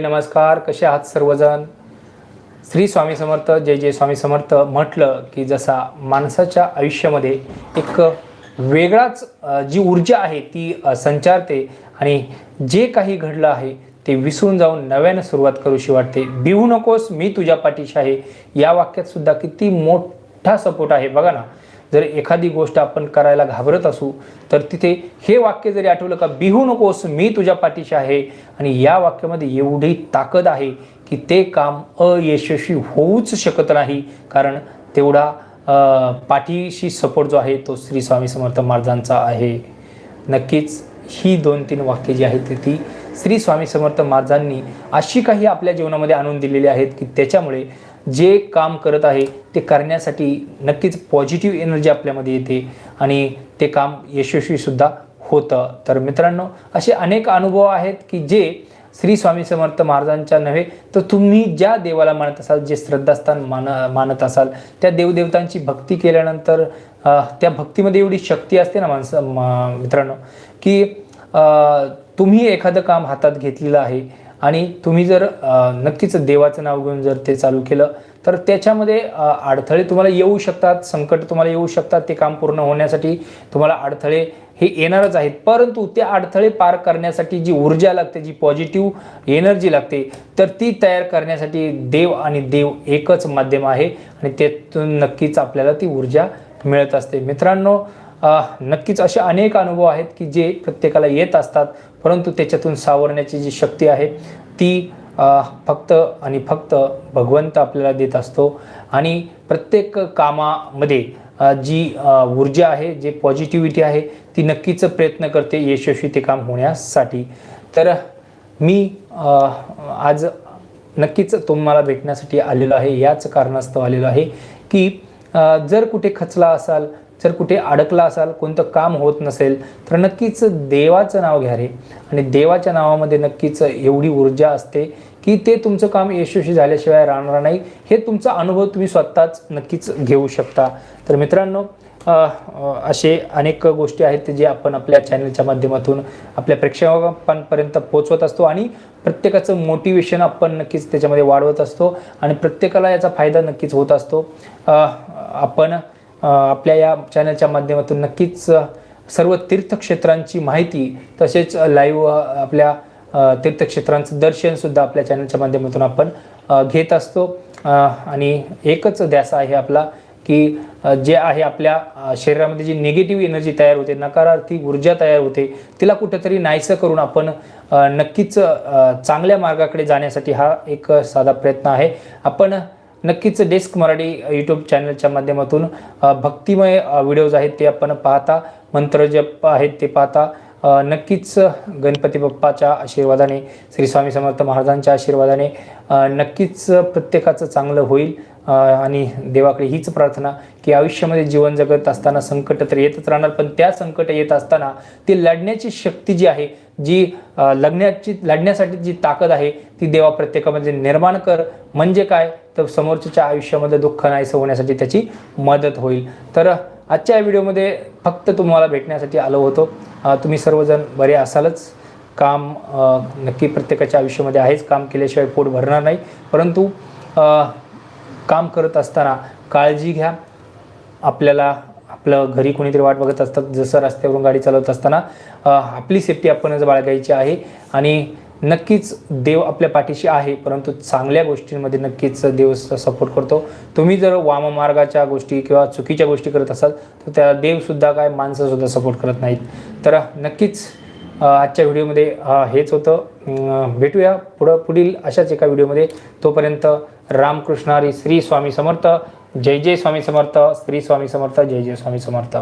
नमस्कार कसे आहात सर्वजण? श्री स्वामी समर्थ जय जय स्वामी समर्थ म्हटलं की जसा माणसाच्या आयुष्यामध्ये एक वेगळाच जी ऊर्जा आहे ती संचारते आणि जे काही घडलं आहे ते विसरून जाऊन नव्यानं सुरुवात करूशी वाटते. बिहू नकोस मी तुझ्या पाठीशी आहे. या वाक्यात सुद्धा किती मोठा सपोर्ट आहे. बघा ना जर एखादी गोष्ट आपण करायला घाबरत असू तर तिथे हे वाक्य जरी आठवलं का बिहू नकोस मी तुझ्या पाठीशी आहे. आणि या वाक्यामध्ये एवढी ताकद आहे की ते काम अयशस्वी होऊच शकत नाही. कारण तेवढा पाठीशी सपोर्ट जो आहे तो श्री स्वामी समर्थ महाराजांचा आहे. नक्कीच ही दोन तीन वाक्य जी आहेत ती- ती श्री स्वामी समर्थ महाराजांनी अशी काही आपल्या जीवनामध्ये आणून दिलेली आहेत की त्याच्यामुळे जे काम करत आहे ते करण्यासाठी नक्कीच पॉझिटिव्ह एनर्जी आपल्यामध्ये येते आणि ते काम यशस्वीसुद्धा होतं. तर मित्रांनो असे अनेक अनुभव आहेत की जे श्री स्वामी समर्थ महाराजांच्या नव्हे तर तुम्ही ज्या देवाला मानत असाल जे श्रद्धास्थान मान मानत असाल त्या देवदेवतांची भक्ती केल्यानंतर त्या भक्तीमध्ये एवढी शक्ती असते ना माणसं म- मित्रांनो की तुम्ही एखादं काम हातात घेतलेलं आहे आणि तुम्ही जर नक्कीच देवाचं नाव घेऊन जर ते चालू केलं तर त्याच्यामध्ये अडथळे तुम्हाला येऊ शकतात संकट तुम्हाला येऊ शकतात ते काम पूर्ण होण्यासाठी तुम्हाला अडथळे हे येणारच आहेत. परंतु ते अडथळे पार करण्यासाठी जी ऊर्जा लागते जी पॉझिटिव्ह एनर्जी लागते तर ती तयार करण्यासाठी देव आणि देव एकच माध्यम आहे आणि त्यातून नक्कीच आपल्याला ती ऊर्जा मिळत असते. मित्रांनो नक्कीच असे अनेक अनुभव आहेत की जे प्रत्येकाला येत असतात परंतु त्याच्यातून सावरण्याची जी शक्ती आहे ती फक्त आणि फक्त भगवंत आपल्याला देत असतो. आणि प्रत्येक कामामध्ये जी ऊर्जा आहे जे पॉझिटिव्हिटी आहे ती नक्कीच प्रयत्न करते यशस्वी ते काम होण्यासाठी. तर मी आज नक्कीच तुम्हाला भेटण्यासाठी आलेलो आहे याच कारणास्तव आलेलो आहे की जर कुठे खचला असाल जर कुठे अडकला असाल कोणतं काम होत नसेल तर नक्कीच देवाचं नाव घ्या रे. आणि देवाच्या नावामध्ये नक्कीच एवढी ऊर्जा असते की ते तुमचं काम यशस्वी झाल्याशिवाय राहणार नाही. हे तुमचा अनुभव तुम्ही स्वतःच नक्कीच घेऊ शकता. तर मित्रांनो असे अनेक गोष्टी आहेत जे आपण आपल्या चॅनलच्या माध्यमातून आपल्या प्रेक्षकांपर्यंत पोचवत असतो आणि प्रत्येकाचं मोटिवेशन आपण नक्कीच त्याच्यामध्ये वाढवत असतो आणि प्रत्येकाला याचा फायदा नक्कीच होत असतो. आपण आपल्या या चॅनलच्या माध्यमातून नक्कीच सर्व तीर्थक्षेत्रांची माहिती तसेच लाईव्ह आपल्या तीर्थक्षेत्रांचं दर्शनसुद्धा आपल्या चॅनलच्या माध्यमातून आपण घेत असतो. आणि एकच ध्यास आहे आपला की जे आहे आपल्या शरीरामध्ये जी निगेटिव्ह एनर्जी तयार होते नकारार्थी ऊर्जा तयार होते तिला कुठंतरी नाहीसं करून आपण नक्कीच चांगल्या मार्गाकडे जाण्यासाठी हा एक साधा प्रयत्न आहे. आपण नक्कीच डेस्क मराठी यूट्यूब चॅनलच्या माध्यमातून भक्तिमय व्हिडिओज आहेत ते आपण पाहता मंत्रजप आहेत ते पाहता. नक्कीच गणपती बाप्पाच्या आशीर्वादाने श्री स्वामी समर्थ महाराजांच्या आशीर्वादाने नक्कीच प्रत्येकाचं चांगलं होईल. आणि देवाकडे हीच प्रार्थना की आयुष्यामध्ये जीवन जगत असताना संकट तर येतच राहणार पण त्या संकट येत असताना ती लढण्याची शक्ती जी आहे जी लढण्याची लढण्यासाठी जी ताकद आहे ती देवा प्रत्येकामध्ये निर्माण कर. म्हणजे काय? तर समोरच्याच्या आयुष्यामध्ये दुःख नाहीसं होण्यासाठी त्याची मदत होईल. तर आजच्या या व्हिडिओमध्ये फक्त तुम्हाला भेटण्यासाठी आलो होतो. तुम्ही सर्वजण बरे असालच. काम नक्की प्रत्येकाच्या आयुष्यामध्ये आहेच. काम केल्याशिवाय पोट भरणार नाही. परंतु काम करत असताना काळजी घ्या. आपल्याला आपलं घरी कोणीतरी वाट बघत असतात जसं रस्त्यावरून गाडी चालवत असताना आपली सेफ्टी आपणच बाळगायची आहे. आणि नक्कीच देव आपल्या पाठीशी आहे परंतु चांगल्या गोष्टींमध्ये नक्कीच देव सपोर्ट करतो. तुम्ही जर वाममार्गाच्या गोष्टी किंवा चुकीच्या गोष्टी करत असाल तर त्या देवसुद्धा काय माणसंसुद्धा सपोर्ट करत नाहीत. तर नक्कीच आजच्या व्हिडिओमध्ये हेच होतं. भेटूया पुढं पुढील अशाच एका व्हिडिओमध्ये. तोपर्यंत रामकृष्णारी श्री स्वामी समर्थ. जय जय स्वामी समर्थ. श्री स्वामी समर्थ. जय जय स्वामी समर्थ.